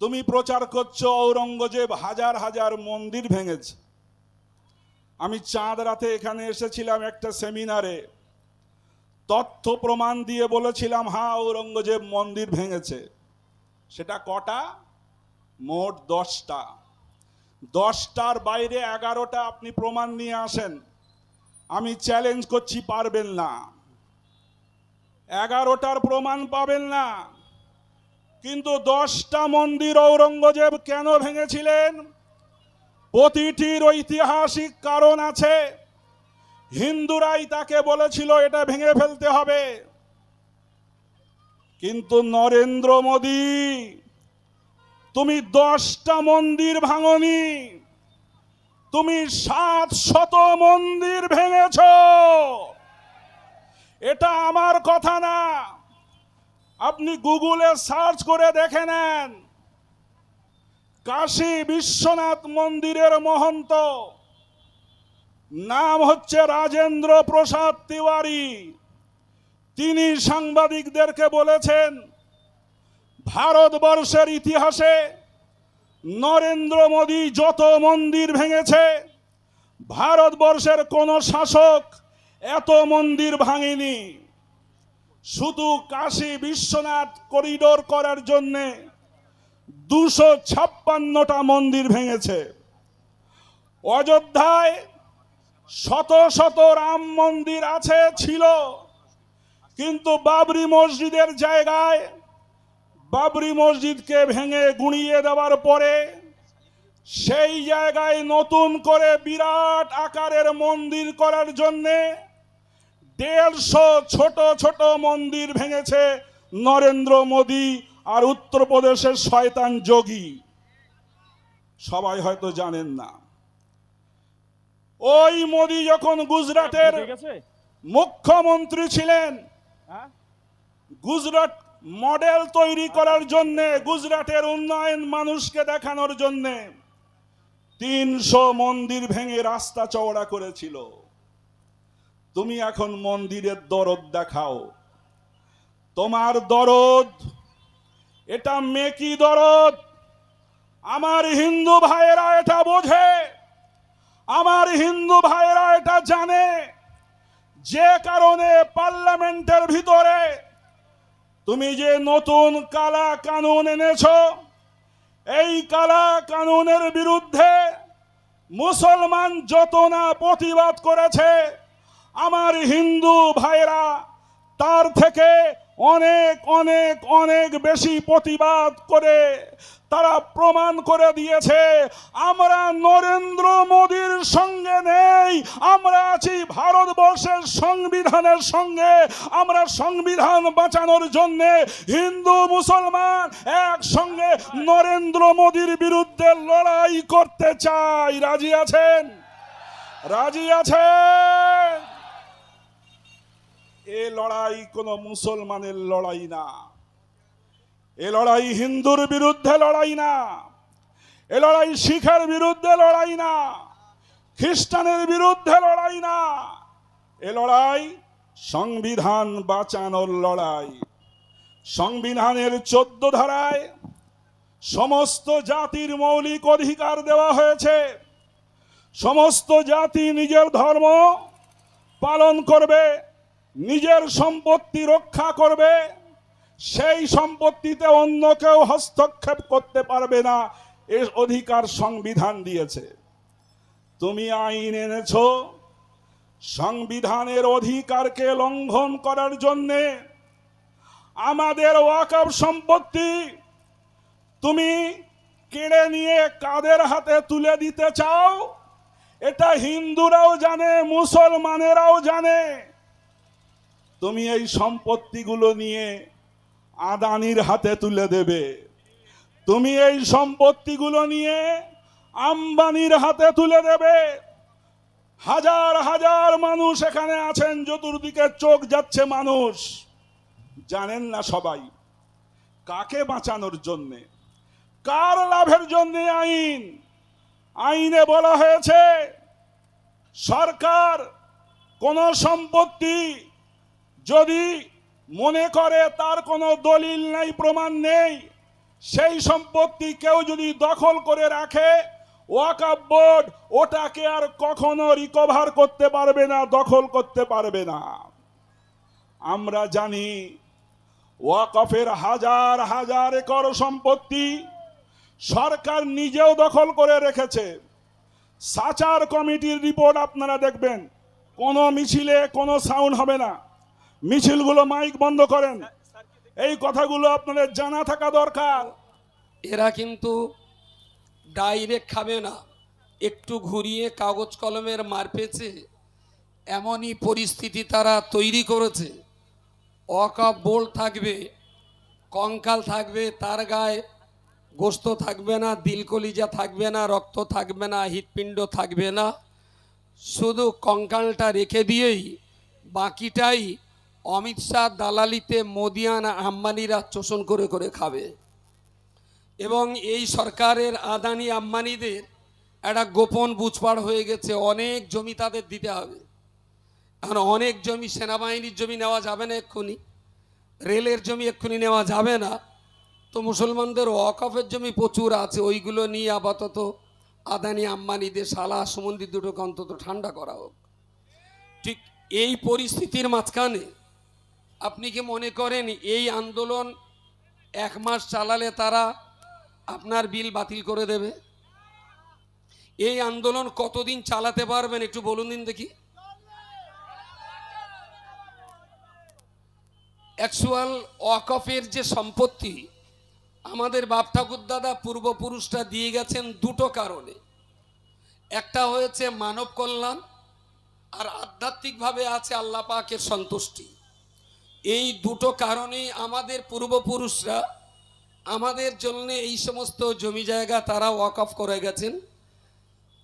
তুমি প্রচার করছ ঔরঙ্গজেব হাজার হাজার মন্দির ভেঙেছে। আমি চাঁদ রাতে এখানে এসেছিলাম একটা সেমিনারে। তথ্য প্রমাণ দিয়ে বলেছিলাম হ্যাঁ ঔরঙ্গজেব মন্দির ভেঙেছে। সেটা কটা? মোট দশটা। দশটার বাইরে এগারোটা আপনি প্রমাণ নিয়ে আসেন। আমি চ্যালেঞ্জ করছি, পারবেন না। এগারোটার প্রমাণ পাবেন না। কিন্তু দশটা মন্দির ঔরঙ্গজেব কেন ভেঙেছিলেন? প্রতিটির ঐতিহাসিক কারণ আছে। হিন্দুরাই তাকে বলেছিল, এটা ভেঙে ফেলতে হবে। কিন্তু নরেন্দ্র মোদী, তুমি দশটা মন্দির ভাঙনি। তুমি সাত শত মন্দির ভেঙেছ। এটা আমার কথা না। আপনি গুগলে সার্চ করে দেখে নেন। কাশী বিশ্বনাথ মন্দিরের মহন্ত। নাম হচ্ছে রাজেন্দ্র প্রসাদ তিওয়ারি। তিনি সাংবাদিকদেরকে বলেছেন, ভারতবর্ষের ইতিহাসে নরেন্দ্র মোদী যত মন্দির ভেঙেছে, ভারতবর্ষের কোনো শাসক এত মন্দির ভাঙেনি। শুধু কাশী বিশ্বনাথ করিডোর করার জন্যে দুশো ছাপ্পান্নটা মন্দির ভেঙেছে। অযোধ্যায় শত শত রাম মন্দির আছে, ছিল। কিন্তু বাবরি মসজিদের জায়গায় বাবরি মসজিদকে ভেঙে গুঁড়িয়ে দেওয়ার পরে সেই জায়গায় নতুন করে বিরাট আকারের মন্দির করার জন্যে দেড়শো ছোট ছোট মন্দির ভেঙেছে নরেন্দ্র মোদী আর উত্তরপ্রদেশের শয়তান যোগী। সবাই হয়তো জানেন না। ওই মোদী যখন গুজরাটের মুখ্যমন্ত্রী ছিলেন হ্যাঁ? গুজরাট মডেল তৈরি করার জন্য গুজরাটের উন্নয়ন মানুষকে দেখানোর জন্য তিনশো মন্দির ভেঙে রাস্তা চওড়া করেছিল। তুমি এখন মন্দিরের দরদ দেখাও। তোমার দরদ, এটা মেকি দরদ। আমার হিন্দু ভাইয়েরা এটা বোঝে। আমার হিন্দু ভাইয়েরা এটা জানে। যে কারণে পার্লামেন্টের ভিতরে তুমি যে নতুন কালা কানুন এনেছ, এই কালা কানুনের বিরুদ্ধে মুসলমান যত না প্রতিবাদ করেছে আমার হিন্দু ভাইরা তার থেকে অনেক অনেক অনেক বেশি প্রতিবাদ করে তারা প্রমাণ করে দিয়েছে, আমরা নরেন্দ্র মোদীর সঙ্গে নেই, আমরা আছি ভারতবর্ষের সংবিধানের সঙ্গে, আমরা সংবিধান বাঁচানোর জন্য হিন্দু, মুসলমান একসঙ্গে নরেন্দ্র মোদীর বিরুদ্ধে লড়াই করতে চাই। রাজি আছেন? রাজি আছেন? এ লড়াই কোনো মুসলমানের লড়াই না। এ লড়াই হিন্দুর বিরুদ্ধে লড়াই না। এ লড়াই শিখের বিরুদ্ধে লড়াই না। খ্রিস্টানের বিরুদ্ধে লড়াই না। এ লড়াই সংবিধান বাঁচানোর লড়াই। সংবিধানের চোদ্দ ধারায় সমস্ত জাতির মৌলিক অধিকার দেওয়া হয়েছে। সমস্ত জাতি নিজের ধর্ম পালন করবে। নিজের সম্পত্তি রক্ষা করবে, সেই সম্পত্তিতে অন্য কেউ হস্তক্ষেপ করতে পারবে না, এ অধিকার সংবিধান দিয়েছে। তুমি আইন এনেছ, সংবিধানের অধিকারকে লঙ্ঘন করার জন্যে আমাদের ওয়াকফ সম্পত্তি তুমি কেড়ে নিয়ে কাদের হাতে তুলে দিতে চাও? এটা হিন্দুরাও জানে, মুসলমানেরাও জানে। তুমি এই সম্পত্তিগুলো নিয়ে আদানির হাতে তুলে দেবে। তুমি এই সম্পত্তিগুলো নিয়ে আম্বানির হাতে তুলে দেবে। হাজার হাজার মানুষ এখানে আছেন, চতুর্দিকে চোখ যাচ্ছে মানুষ। জানেন না সবাই, কাকে বাঁচানোর জন্যে? কার লাভের জন্য আইন? আইনে বলা হয়েছে, সরকার কোন সম্পত্তি যদি মনে করে তার কোনো দলিল নেই, প্রমাণ নেই, সেই সম্পত্তি কেউ যদি দখল করে রাখে ওয়াকাব বোর্ড ওটাকে আর কখনো রিকভার করতে পারবে না, দখল করতে পারবে না। আমরা জানি ওয়াকফের হাজার হাজার একর সম্পত্তি সরকার নিজেও দখল করে রেখেছে। সাচার কমিটির রিপোর্ট আপনারা দেখবেন, কোনো মিছিলে কোনো সাউন্ড হবে না। মিছিলগুলো মাইক বন্ধ করেন। এই কথাগুলো আপনাদের জানা থাকা দরকার। এরা কিন্তু ডাইরেক্ট খাবে না। একটু ঘুরিয়ে কাগজ কলমের মার পেয়েছে। এমনই পরিস্থিতি তারা তৈরি করেছে। অকাপ বোল্ট থাকবে কঙ্কাল থাকবে তার গায়ে গোস্ত থাকবে না দিলকলিজা থাকবে না রক্ত থাকবে না হৃৎপিণ্ড থাকবে না। শুধু কঙ্কালটা রেখে দিয়েই বাকিটাই অমিত শাহ দালালিতে মোদিয়ান আম্বানিরা শোষণ করে করে খাবে। এবং এই সরকারের আদানি আম্বানিদের একটা গোপন বুঝপাড় হয়ে গেছে, অনেক জমি তাদের দিতে হবে। এখন অনেক জমি সেনাবাহিনীর জমি নেওয়া যাবে না এক্ষুনি, রেলের জমি এক্ষুনি নেওয়া যাবে না। তো মুসলমানদের ওয়াকফের জমি প্রচুর আছে, ওইগুলো নিয়ে আপাতত আদানি আম্বানিদের সালা সমন্দির দুটোকে অন্তত ঠান্ডা করা হোক। ঠিক এই পরিস্থিতির মাঝখানে আপনি কি মনে করেন এই আন্দোলন এক মাস চালালে তারা আপনার বিল বাতিল করে দেবে? এই আন্দোলন কতদিন চালাতে পারবেন একটু বলুন দিন দেখি। অ্যাকচুয়াল ওয়াকফের যে সম্পত্তি, আমাদের বাপ ঠাকুর দাদা পূর্বপুরুষরা দিয়ে গেছেন দুটো কারণে। একটা হয়েছে মানব কল্যাণ, আর আধ্যাত্মিকভাবে আছে আল্লাহ পাকের সন্তুষ্টি। এই দুটো কারণেই আমাদের পূর্বপুরুষরা আমাদের জন্য এই সমস্ত জমি জায়গা তারা ওয়াকফ করে গেছেন।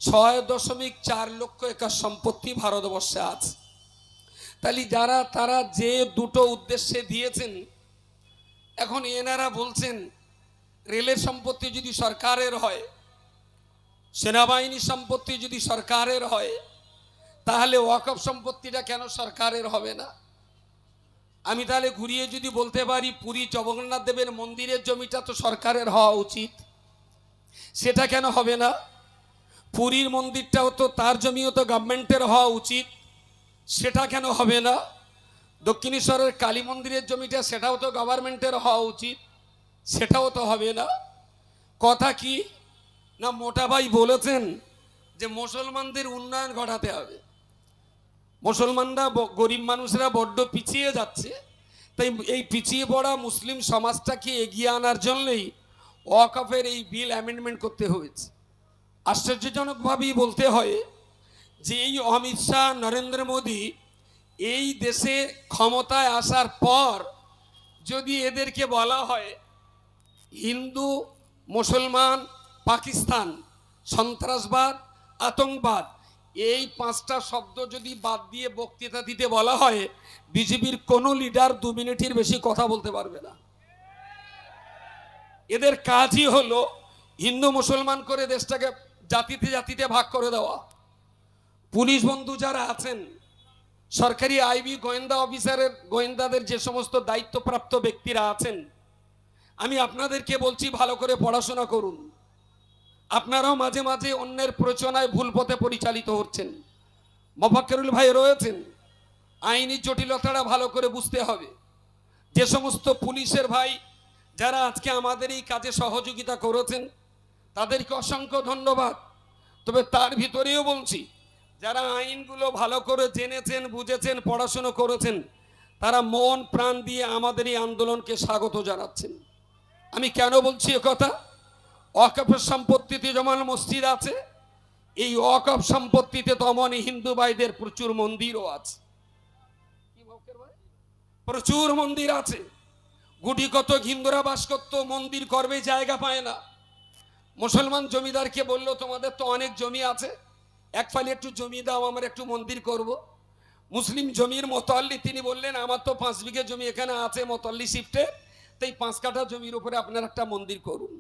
ছয় দশমিক চার লক্ষ একর সম্পত্তি ভারতবর্ষে আছে। তাহলে যারা, তারা যে দুটো উদ্দেশ্যে দিয়েছেন, এখন এনারা বলছেন, রেলের সম্পত্তি যদি সরকারের হয়, সেনাবাহিনী সম্পত্তি যদি সরকারের হয়, তাহলে ওয়াকফ সম্পত্তিটা কেন সরকারের হবে না? আমি তাহলে ঘুরিয়ে যদি বলতে পারি, পুরী জগন্নাথ দেবের মন্দিরের জমিটা তো সরকারের হওয়া উচিত। সেটা কেন হবে না? পুরীর মন্দিরটাও তো তার জমিও তো গভর্নমেন্টের হওয়া উচিত। সেটা কেন হবে না? দক্ষিণেশ্বরের কালী মন্দিরের জমিটা সেটাও তো গভর্নমেন্টের হওয়া উচিত। সেটাও তো হবে না। কথা কি? না, মোটা ভাই বলেছেন যে মুসলমানদের উন্নয়ন ঘটাতে হবে। মুসলমানরা গরিব মানুষরা বড্ড পিছিয়ে যাচ্ছে। তাই এই পিছিয়ে পড়া মুসলিম সমাজটাকে এগিয়ে আনার জন্যই ওয়াকফের এই বিল অ্যামেন্ডমেন্ট করতে হয়েছে। আশ্চর্যজনকভাবেই বলতে হয় যে এই অমিত শাহ, নরেন্দ্র মোদী এই দেশে ক্ষমতায় আসার পর যদি এদেরকে বলা হয় হিন্দু, মুসলমান, পাকিস্তান, সন্ত্রাসবাদ, আতঙ্কবাদ এই পাঁচটা শব্দ যদি বাদ দিয়ে বক্তৃতা দিতে বলা হয়, বিজেপির কোনো লিডার দু মিনিটের বেশি কথা বলতে পারবে না। এদের কাজই হলো হিন্দু মুসলমান করে দেশটাকে জাতিতে জাতিতে ভাগ করে দেওয়া। পুলিশ বন্ধু যারা আছেন, সরকারি আইবি গোয়েন্দা অফিসারের, গোয়েন্দাদের যে সমস্ত দায়িত্বপ্রাপ্ত ব্যক্তিরা আছেন, আমি আপনাদেরকে বলছি ভালো করে পড়াশোনা করুন। আপনারাও মাঝে মাঝে অন্যের প্রচনায় ভুল পথে পরিচালিত হচ্ছেন। মফাক্কেরুল ভাই রয়েছেন। আইনি জটিলতাটা ভালো করে বুঝতে হবে। যে সমস্ত পুলিশের ভাই যারা আজকে আমাদের এই কাজে সহযোগিতা করেছেন, তাদেরকে অসংখ্য ধন্যবাদ। তবে তার ভিতরেও বলছি, যারা আইনগুলো ভালো করে জেনেছেন, বুঝেছেন, পড়াশুনো করেছেন, তারা মন প্রাণ দিয়ে আমাদের এই আন্দোলনকে স্বাগত জানাচ্ছেন। আমি কেন বলছি কথা? অকফের সম্পত্তিতে যেমন মসজিদ আছে, এই অকফ সম্পত্তিতে তেমনই হিন্দু ভাইদের প্রচুর মন্দিরও আছে? প্রচুর মন্দির আছে গুটি কত হিন্দুরা বাস করতো, মন্দির করবে, জায়গা পায় না মুসলমান জমিদারকে বলল, তোমাদের তো অনেক জমি আছে, এক ফালি একটু জমি দাও, আমার একটু মন্দির করব। মুসলিম জমির মতল্লি তিনি বললেন, আমার তো পাঁচ বিঘে জমি এখানে আছে, মতল্লি শিফটে তাই পাঁচ কাঠা জমির উপরে আপনার একটা মন্দির করুন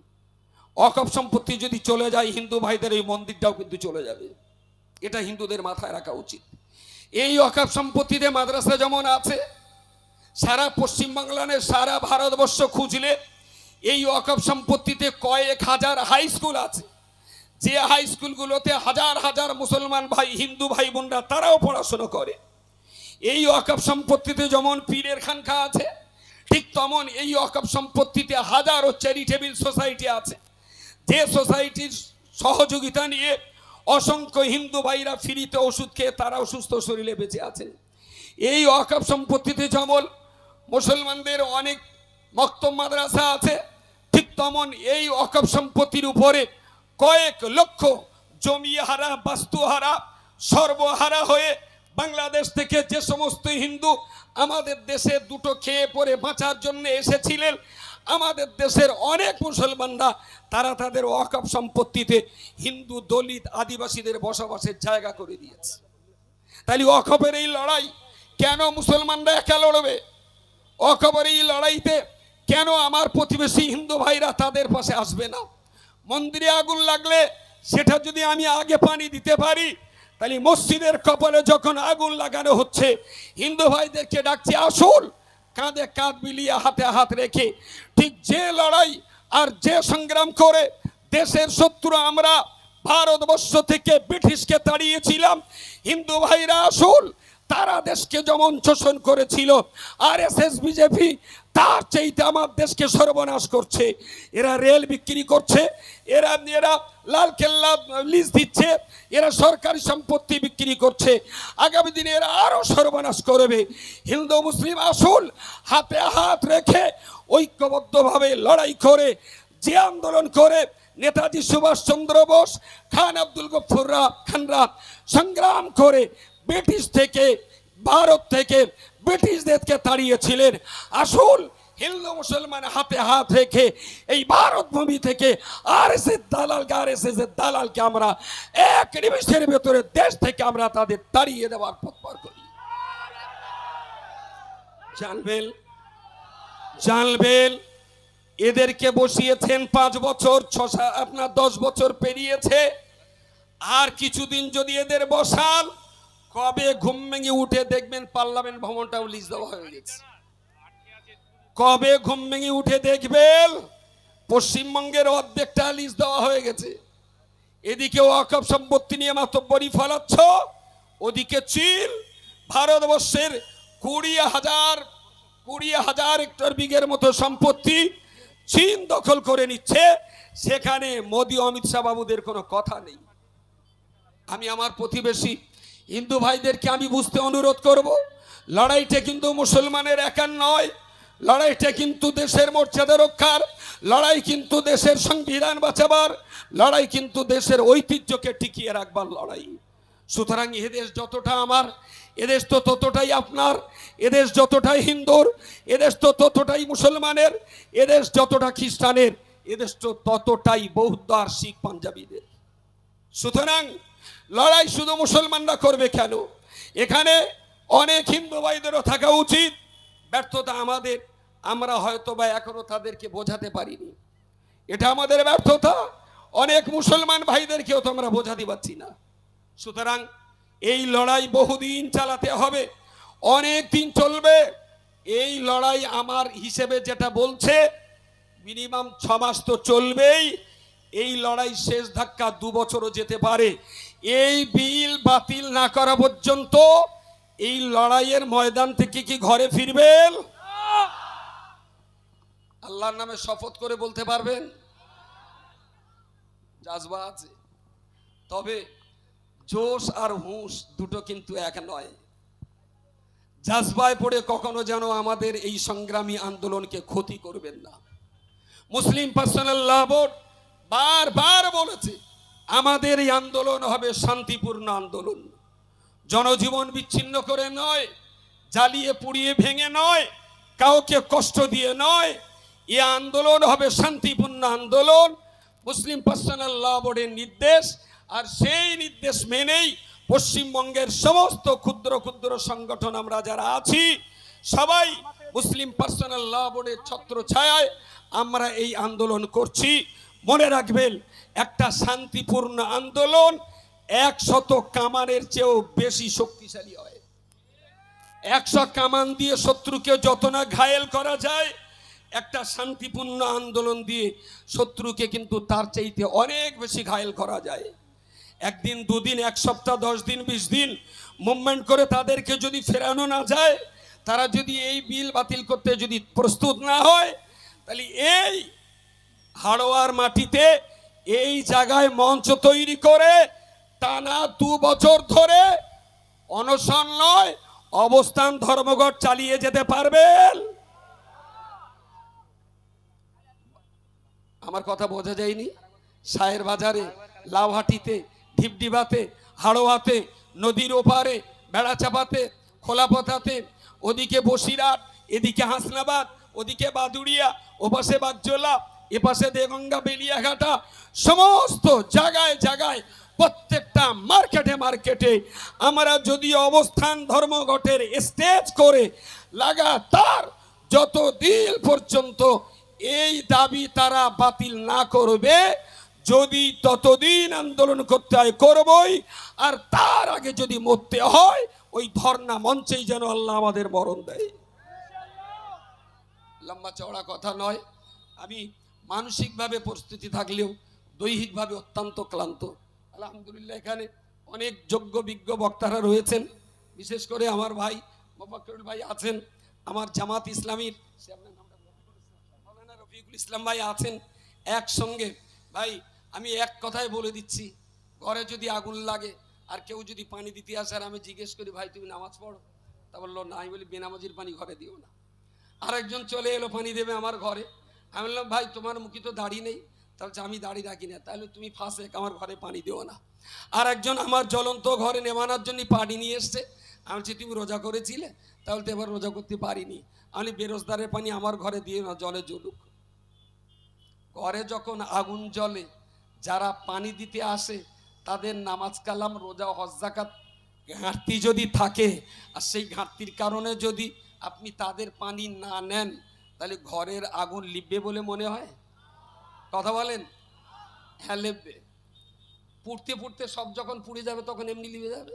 অকপ সম্পত্তি যদি চলে যায়, হিন্দু ভাইদের এই মন্দিরটাও কিন্তু চলে যাবে। এটা হিন্দুদের মাথায় রাখা উচিত। এই অকাপ সম্পত্তিতে মাদ্রাসা যেমন আছে, সারা পশ্চিমবাংলানে সারা ভারতবর্ষ খুঁজলে এই ওয়াকফ সম্পত্তিতে কয়েক হাজার হাই স্কুল আছে। যে হাই স্কুলগুলোতে হাজার হাজার মুসলমান ভাই, হিন্দু ভাই বোনরা, তারাও পড়াশোনা করে। এই ওয়াকফ সম্পত্তিতে যেমন পীরের খানখা আছে, ঠিক তেমন এই ওয়াকফ সম্পত্তিতে হাজারো চ্যারিটেবল সোসাইটি আছে। যে সোসাইটির সহযোগিতা নিয়ে অসংখ্য হিন্দু ভাইরা ফ্রিতে ওষুধ খেয়ে তারাও সুস্থ শরীরে বেঁচে আছে। এই ওয়াকফ সম্পত্তিতে যেমন মুসলমানদের অনেক মক্তব মাদ্রাসা আছে, ঠিক তেমন এই ওয়াকফ সম্পত্তির উপরে কয়েক লক্ষ জমি হারা, বাস্তু হারা সর্বহারা হয়ে বাংলাদেশ থেকে যে সমস্ত হিন্দু আমাদের দেশে দুটো খেয়ে পরে বাঁচার জন্য এসেছিলেন আমাদের দেশের অনেক মুসলমানরা, তারা তাদের ওয়াকফ সম্পত্তিতে হিন্দু, দলিত, আদিবাসীদের বসবাসের জায়গা করে দিয়েছে। তাহলে অখবের এই লড়াই কেন মুসলমানরা একা লড়বে? অখবর এই লড়াইতে কেন আমার প্রতিবেশী হিন্দু ভাইরা তাদের পাশে আসবে না? মন্দিরে আগুন লাগলে সেটা যদি আমি আগে পানি দিতে পারি, তাহলে মসজিদের কপালে যখন আগুন লাগানো হচ্ছে, হিন্দু ভাইদেরকে ডাকছে, আসুন! কাঁধে কাঁধ মিলিয়ে হাতে হাত রেখে ঠিক যে লড়াই আর যে সংগ্রাম করে দেশের শত্রু আমরা ভারতবর্ষ থেকে ব্রিটিশকে তাড়িয়েছিলাম। হিন্দু ভাইরা আসুন, তারা দেশকে যেমন শোষণ করেছিল, আর এস এস বিজেপি তার চাইতে আমার দেশকে সর্বনাশ করছে। এরা রেল বিক্রি করছে, এরা এরা লাল কেল্লা লিজ দিচ্ছে, এরা সরকারি সম্পত্তি বিক্রি করছে। আগামী দিনে এরা আরও সর্বনাশ করবে। হিন্দু, মুসলিম আসুল হাতে হাত রেখে ঐক্যবদ্ধভাবে লড়াই করে, যে আন্দোলন করে নেতাজি সুভাষচন্দ্র বোস, খান আব্দুল গফুররা খানরা সংগ্রাম করে ব্রিটিশ থেকে, ভারত থেকে ব্রিটিশদেরকে তাড়িয়েছিলেন? আসল হিন্দু মুসলমান হাতে হাত রেখে এই ভারত ভূমি থেকে আর এস এর দালালকে আর এস এর দালালকে আমরা এক নিমিষের ভেতরে দেশ থেকে আমরা তাদের তাড়িয়ে দেওয়ার পথ পার করি। জানবেন? জানবেন? এদেরকে বসিয়েছেন পাঁচ বছর, ছ আপনার দশ বছর পেরিয়েছে। আর কিছুদিন যদি এদের বসান কবে ঘুম ভেঙে উঠে দেখবেন পার্লামেন্ট ভবনটাও লিজ দেওয়া হয়ে গেছে। কবে ঘুম ভেঙে উঠে দেখবেন পশ্চিমবঙ্গের অর্ধেকটা লিজ দেওয়া হয়ে গেছে। এদিকে ওয়াকফ সম্পত্তি নিয়ে মাতব্বরি ফলাচ্ছ, ওদিকে চীন, ভারতবর্ষের কুড়ি হাজার কুড়ি হাজার হেক্টর বিঘের মতো সম্পত্তি চীন দখল করে নিচ্ছে। সেখানে মোদি অমিত শাহ বাবুদের কোনো কথা নেই। আমি আমার প্রতিবেশী হিন্দু ভাইদেরকে আমি বুঝতে অনুরোধ করব, লড়াইটা কিন্তু মুসলমানের একার নয়, লড়াইটা কিন্তু দেশের মর্যাদা রক্ষার, লড়াই কিন্তু দেশের সংবিধান বাঁচাবার, লড়াই কিন্তু দেশের ঐতিহ্যকে টিকিয়ে রাখবার লড়াই। সুতরাং এদেশ যতটা আমার এদেশ তো ততটাই আপনার এদেশ যতটাই হিন্দুর এদেশ তো ততটাই মুসলমানের এদেশ যতটা খ্রিস্টানের এদেশ তো ততটাই বৌদ্ধ আর শিখ পাঞ্জাবিদের। সুতরাং লড়াই শুধু মুসলমানরা করবে কেন? এখানে অনেক হিন্দু ভাইদেরও থাকা উচিত। ব্যর্থতা আমাদের, আমরা হয়তো বা এখনও তাদেরকে বোঝাতে পারিনি। এটা আমাদের ব্যর্থতা। অনেক মুসলমান ভাইদেরকেও তো আমরা বোঝাতে পারছি না। সুতরাং এই লড়াই বহুদিন চালাতে হবে। অনেক দিন চলবে। এই লড়াই আমার হিসেবে যেটা বলছে, মিনিমাম ছ মাস তো চলবেই। এই লড়াই শেষ ধাক্কা দু বছরও যেতে পারে। এই বিল বাতিল না করা পর্যন্ত এই লড়াইয়ের ময়দান থেকে কি ঘরে ফিরবেন? আল্লাহর নামে শপথ করে বলতে পারবেন? জাজবা আছে। তবে জোশ আর হুঁশ দুটো কিন্তু এক নয়। জাজবায় পড়ে কখনো যেন আমাদের এই সংগ্রামী আন্দোলনকে ক্ষতি করবেন না। মুসলিম পার্সোনাল ল বোর্ড বারবার বলেছে আমাদের এই আন্দোলন হবে শান্তিপূর্ণ আন্দোলন। জনজীবন বিচ্ছিন্ন করে নয়, জ্বালিয়ে পুড়িয়ে ভেঙে নয়, কাউকে কষ্ট দিয়ে নয়। এ আন্দোলন হবে শান্তিপূর্ণ আন্দোলন, মুসলিম পার্সোনাল ল বোর্ডের নির্দেশ, আর সেই নির্দেশ মেনেই পশ্চিমবঙ্গের সমস্ত ক্ষুদ্র ক্ষুদ্র সংগঠন আমরা যারা আছি, সবাই মুসলিম পার্সোনাল ল বোর্ডের ছত্র ছায়ায় আমরা এই আন্দোলন করছি। মনে রাখবেন একটা শান্তিপূর্ণ আন্দোলন একশত কামানের চেয়েও বেশি শক্তিশালী হয়। একশো কামান দিয়ে শত্রুকে যত না ঘায়েল করা যায়, একটা শান্তিপূর্ণ আন্দোলন দিয়ে শত্রুকে কিন্তু তার চাইতে অনেক বেশি ঘায়েল করা যায়। একদিন, দুদিন, এক সপ্তাহ, দশ দিন, বিশ দিন মুভমেন্ট করে তাদেরকে যদি ফেরানো না যায়, তারা যদি এই বিল বাতিল করতে যদি প্রস্তুত না হয়, তাহলে এই হাড়োয়ার মাটিতে এই জায়গায় মঞ্চ তৈরি করে টানা দু বছর ধরে অনশন নয়, অবস্থান ধর্মঘট চালিয়ে যেতে পারবেন। আমার কথা বোঝা যায়নি? সায়ের বাজারে, লাউহাটিতে ঢিপডিবাতে হাড়োয়াতে, নদীর ওপারে, বেড়াচাপাতে, খোলাপথাতে, ওদিকে বসিরহাট, এদিকে হাসনাবাদ, ওদিকে বাদুড়িয়া, ওপাশে বাগজোলা এপাশে দেগঙ্গা বেলিয়াঘাটা সমস্ত জায়গায় জায়গায়, প্রত্যেকটা মার্কেটে মার্কেটে আমরা যদি অবস্থান ধর্মঘটের স্টেজ করে লাগাতার যতদিন পর্যন্ত এই দাবি তারা বাতিল না করবে, যদি ততদিন আন্দোলন করতে হয় করবই, আর তার আগে যদি মরতে হয়, ওই ধর্ণা মঞ্চেই যেন আল্লাহ আমাদের মরণ দেয়। লম্বা চওড়া কথা নয়, আমি মানসিকভাবে প্রস্তুতি থাকলেও দৈহিকভাবে অত্যন্ত ক্লান্ত। আলহামদুলিল্লাহ, এখানে অনেক যোগ্য, বিজ্ঞ বক্তারা রয়েছেন। বিশেষ করে আমার ভাই মোফাক্করুল ভাই আছেন, আমার জামাত ইসলামীর, সে আপনার নামটা রফিকুল ইসলাম ভাই আছেন একসঙ্গে। ভাই, আমি এক কথাই বলে দিচ্ছি, ঘরে যদি আগুন লাগে আর কেউ যদি পানি দিতে আসে আর আমি জিজ্ঞেস করি, ভাই, তুমি নামাজ পড়ো? তা বলল, না, আমি বলি, বেনামাজির পানি ঘরে দিও না। আরেকজন চলে এলো, পানি দেবে আমার ঘরে। আমি বললাম, ভাই, তোমার মুখে তো দাড়ি নেই, তাহলে আমি দাড়ি রাখি না, তাহলে তুমি ফাঁসে আমার ঘরে পানি দিও না। আর একজন আমার জ্বলন্ত ঘরে নেমানোর জন্য পানি নিয়ে এসছে। আমি বলছি, তুমি রোজা করেছিলে, তাহলে তো এবার রোজা করতে পারিনি। আমি বেরোজদারের পানি আমার ঘরে দিয়ে না, জলে জ্বলুক। ঘরে যখন আগুন জ্বলে, যারা পানি দিতে আসে, তাদের নামাজ কালাম, রোজা হজ জাকাত ঘাটতি যদি থাকে, আর সেই ঘাটতির কারণে যদি আপনি তাদের পানি না নেন তাহলে ঘরের আগুন লিখবে বলে মনে হয়? কথা বলেন। হ্যাঁ লিখবে পুড়তে পুড়তে সব যখন পুড়ে যাবে, তখন এমনি লিবে যাবে?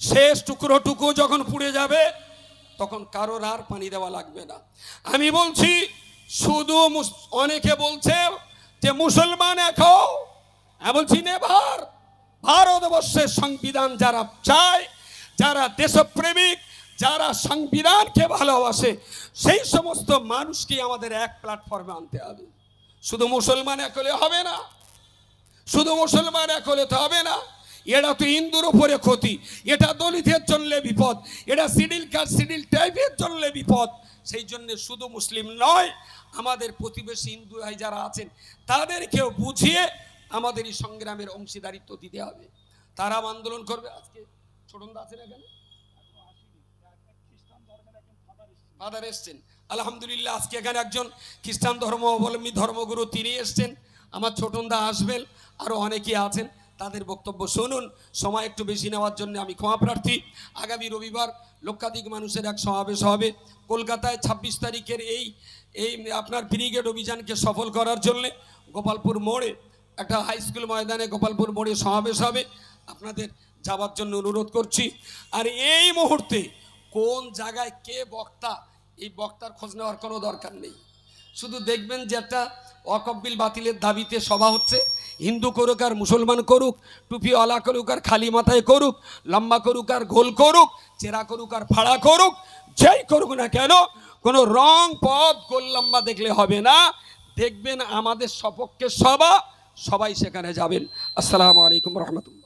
শেষ টুকরো টুকরো যখন পুড়ে যাবে, তখন কারোর আর পানি দেওয়া লাগবে না। আমি বলছি, শুধু অনেকে বলছে যে, মুসলমান এখন বলছি নেভার ভারতবর্ষের সংবিধান যারা চায়, যারা দেশপ্রেমিক যারা সংবিধানকে ভালোবাসে, সেই সমস্ত মানুষকে আমাদের এক প্ল্যাটফর্মে আনতে হবে। শুধু মুসলমান এক হলে হবে না। শুধু মুসলমান এক হলে তো হবে না। এটা তো হিন্দুর উপরে ক্ষতি। এটা দলিতের জন্য বিপদ। এটা সিডিল কাস্ট, সিডিল টাইপের জন্য বিপদ। সেই জন্য শুধু মুসলিম নয়, আমাদের প্রতিবেশী হিন্দু ভাই যারা আছেন, তাদেরকেও বুঝিয়ে আমাদের এই সংগ্রামের অংশীদারিত্ব দিতে হবে। তারা আন্দোলন করবে আজকে। ছোটন্দা আছেন এখানে? ফাদার এসছেন। আলহামদুলিল্লাহ, আজকে এখানে একজন খ্রিস্টান ধর্ম অবলম্বী ধর্মগুরু তিনি এসছেন। আমার ছোটনদা আসবেন আরও অনেকে আছেন, তাদের বক্তব্য শুনুন। সময় একটু বেশি নেওয়ার জন্য আমি ক্ষমা প্রার্থী। আগামী রবিবার লক্ষাধিক মানুষের এক সমাবেশ হবে। কলকাতায় ছাব্বিশ তারিখের এই এই আপনার ব্রিগেড অভিযানকে সফল করার জন্য গোপালপুর মোড়ে, একটা হাই স্কুল ময়দানে গোপালপুর মোড়ে সমাবেশ হবে। আপনাদের যাওয়ার জন্য অনুরোধ করছি। আর এই মুহূর্তে কোন জায়গায় কে বক্তা এই বক্তার খোঁজ নেওয়ার কোনো দরকার নেই। শুধু দেখবেন যে একটা অকব্বিল বাতিলের দাবিতে সভা হচ্ছে। হিন্দু করুক আর মুসলমান করুক টুপি অলা করুক আর খালি মাথায় করুক, লম্বা করুক আর গোল করুক, চেরা করুক আর ফাড়া করুক, যেই করুক না কেন, কোনো রং পথ গোল, লম্বা দেখলে হবে না। দেখবেন আমাদের সপক্ষে সভা, সবাই সেখানে যাবেন। আসসালামু আলাইকুম রহমতুল্লাহ।